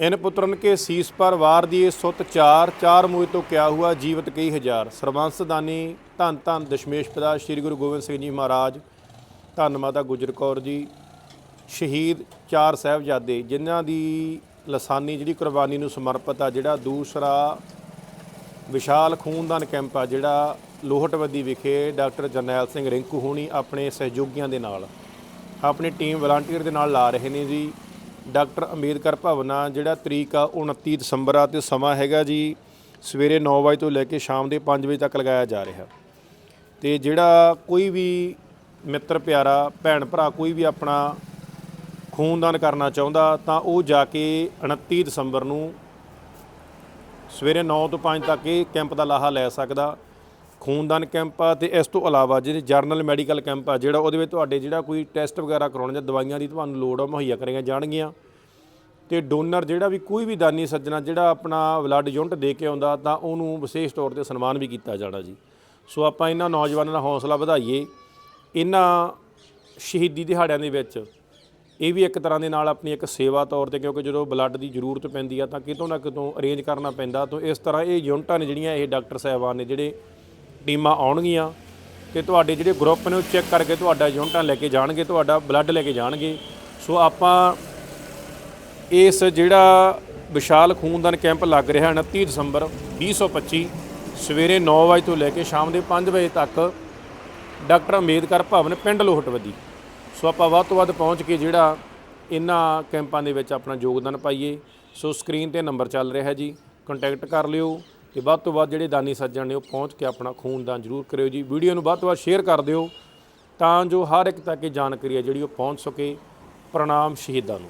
इन पुत्रन के शीस पर वार दिए सुत चार चार मुँह तो क्या हुआ जीवत कई हजार ਸਰਬੰਸ ਦਾਨੀ ਧੰਨ ਧੰਨ ਦਸ਼ਮੇਸ਼ ਪਿਤਾ ਸ੍ਰੀ ਗੁਰੂ ਗੋਬਿੰਦ ਸਿੰਘ ਜੀ ਮਹਾਰਾਜ ਧੰਨ ਮਾਤਾ ਗੁਜਰ ਕੌਰ ਜੀ ਸ਼ਹੀਦ ਚਾਰ ਸਾਹਿਬਜ਼ਾਦੇ ਜਿਨ੍ਹਾਂ ਦੀ ਲਸਾਨੀ ਜਿਹੜੀ ਕੁਰਬਾਨੀ ਨੂੰ ਸਮਰਪਿਤ ਆ ਜਿਹੜਾ ਦੂਸਰਾ ਵਿਸ਼ਾਲ ਖੂਨਦਾਨ ਕੈਂਪ ਆ ਜਿਹੜਾ ਲੋਹਟਵੱਦੀ ਵਿਖੇ ਡਾਕਟਰ ਜਰਨੈਲ ਸਿੰਘ ਰਿੰਕੂ ਹੋਣੀ ਆਪਣੇ ਸਹਿਯੋਗੀਆਂ ਦੇ ਨਾਲ ਆਪਣੀ ਟੀਮ ਵਲੰਟੀਅਰ ਦੇ ਨਾਲ ਲਾ ਰਹੇ ਨੇ ਜੀ ਡਾਕਟਰ ਅੰਬੇਦਕਰ ਭਵਨਾ, ਜਿਹੜਾ ਤਰੀਕ ਆ 29 ਦਸੰਬਰ ਆ, ਤੇ ਸਮਾਂ ਹੈਗਾ ਜੀ ਸਵੇਰੇ 9 ਵਜੇ ਤੋਂ ਲੈ ਕੇ ਸ਼ਾਮ ਦੇ 5 ਵਜੇ ਤੱਕ ਲਗਾਇਆ ਜਾ ਰਿਹਾ। ਤੇ ਜਿਹੜਾ ਕੋਈ ਵੀ ਮਿੱਤਰ ਪਿਆਰਾ, ਭੈਣ ਭਰਾ ਕੋਈ ਵੀ ਆਪਣਾ ਖੂਨਦਾਨ ਕਰਨਾ ਚਾਹੁੰਦਾ, ਤਾਂ ਉਹ ਜਾ ਕੇ 29 ਦਸੰਬਰ ਨੂੰ ਸਵੇਰੇ 9 ਤੋਂ 5 ਤੱਕ ਇਹ ਕੈਂਪ ਦਾ ਲਾਹਾ ਲੈ ਸਕਦਾ। ਖੂਨਦਾਨ ਕੈਂਪ ਆ ਤੇ ਇਸ ਤੋਂ ਇਲਾਵਾ ਜਿਹੜੇ ਜਰਨਲ ਮੈਡੀਕਲ ਕੈਂਪ ਆ, ਜਿਹੜਾ ਉਹਦੇ ਵਿੱਚ ਤੁਹਾਡੇ ਜਿਹੜਾ ਕੋਈ ਟੈਸਟ ਵਗੈਰਾ ਕਰਾਉਣ ਜਾਂ ਦਵਾਈਆਂ ਦੀ ਤੁਹਾਨੂੰ ਲੋੜ ਆ, ਮੁਹੱਈਆ ਕਰਾਈਆਂ ਜਾਣਗੀਆਂ। ਤੇ ਡੋਨਰ ਜਿਹੜਾ ਵੀ ਕੋਈ ਵੀ ਦਾਨੀ ਸੱਜਣਾ ਜਿਹੜਾ ਆਪਣਾ ਬਲੱਡ ਯੂਨਿਟ ਦੇ ਕੇ ਆਉਂਦਾ, ਤਾਂ ਉਹਨੂੰ ਵਿਸ਼ੇਸ਼ ਤੌਰ ਤੇ ਸਨਮਾਨ ਵੀ ਕੀਤਾ ਜਾਣਾ ਜੀ। ਸੋ ਆਪਾਂ ਇਹਨਾਂ ਨੌਜਵਾਨਾਂ ਦਾ ਹੌਸਲਾ ਵਧਾਈਏ। ਇਹਨਾਂ ਸ਼ਹੀਦੀ ਦਿਹਾੜਿਆਂ ਦੇ ਵਿੱਚ ਇਹ ਵੀ ਇੱਕ ਤਰ੍ਹਾਂ ਦੇ ਨਾਲ ਆਪਣੀ ਇੱਕ ਸੇਵਾ ਤੌਰ ਤੇ, ਕਿਉਂਕਿ ਜਦੋਂ ਬਲੱਡ ਦੀ ਜ਼ਰੂਰਤ ਪੈਂਦੀ ਆ, ਤਾਂ ਕਿਤੋਂ ਨਾ ਕਿਤੋਂ ਅਰੇਂਜ ਕਰਨਾ ਪੈਂਦਾ। ਤਾਂ ਇਸ ਤਰ੍ਹਾਂ ਇਹ ਯੂਨਿਟਾਂ ਨੇ ਜਿਹੜੀਆਂ ਇਹ ਡਾਕਟਰ ਸਾਹਿਬਾਨ ਨੇ ਜਿਹੜੇ ਟੀਮਾਂ ਆਉਣਗੀਆਂ ਤੇ ਤੁਹਾਡੇ ਜਿਹੜੇ ਗਰੁੱਪ ਨੇ ਉਹ ਚੈੱਕ ਕਰਕੇ ਤੁਹਾਡਾ ਯੂਨਿਟਾਂ ਲੈ ਕੇ ਜਾਣਗੇ, ਤੁਹਾਡਾ ਬਲੱਡ ਲੈ ਕੇ ਜਾਣਗੇ। ਸੋ ਆਪਾਂ ਇਸ ਜਿਹੜਾ ਵਿਸ਼ਾਲ ਖੂਨਦਾਨ ਕੈਂਪ ਲੱਗ ਰਿਹਾ 29 ਦਸੰਬਰ 2025 ਸਵੇਰੇ 9 ਵਜੇ ਤੋਂ ਲੈ ਕੇ ਸ਼ਾਮ ਦੇ 5 ਵਜੇ ਤੱਕ ਡਾਕਟਰ ਅੰਬੇਦਕਰ ਭਵਨ ਪਿੰਡ ਲੋਹਟਵੱਦੀ। ਸੋ ਆਪਾਂ ਵੱਧ ਤੋਂ ਵੱਧ ਪਹੁੰਚ ਕੇ ਜਿਹੜਾ ਇਹਨਾਂ ਕੈਂਪਾਂ ਦੇ ਵਿੱਚ ਆਪਣਾ ਯੋਗਦਾਨ ਪਾਈਏ। ਸੋ ਸਕਰੀਨ ਤੇ ਨੰਬਰ ਚੱਲ ਰਿਹਾ ਜੀ। ਕੰਟੈਕਟ ਕਰ ਲਿਓ। ਤੇ ਵੱਧ ਤੋਂ ਵੱਧ ਜਿਹੜੇ ਦਾਨੀ ਸੱਜਣ ਨੇ ਉਹ ਪਹੁੰਚ ਕੇ ਆਪਣਾ ਖੂਨਦਾਨ ਜ਼ਰੂਰ ਕਰਿਓ ਜੀ। ਵੀਡੀਓ ਨੂੰ ਵੱਧ ਤੋਂ ਵੱਧ ਸ਼ੇਅਰ ਕਰ ਦਿਓ ਤਾਂ ਜੋ ਹਰ ਇੱਕ ਤੱਕ ਇਹ ਜਾਣਕਾਰੀ ਹੈ ਜਿਹੜੀ ਉਹ ਪਹੁੰਚ ਸਕੇ। ਪ੍ਰਣਾਮ ਸ਼ਹੀਦਾਂ ਨੂੰ।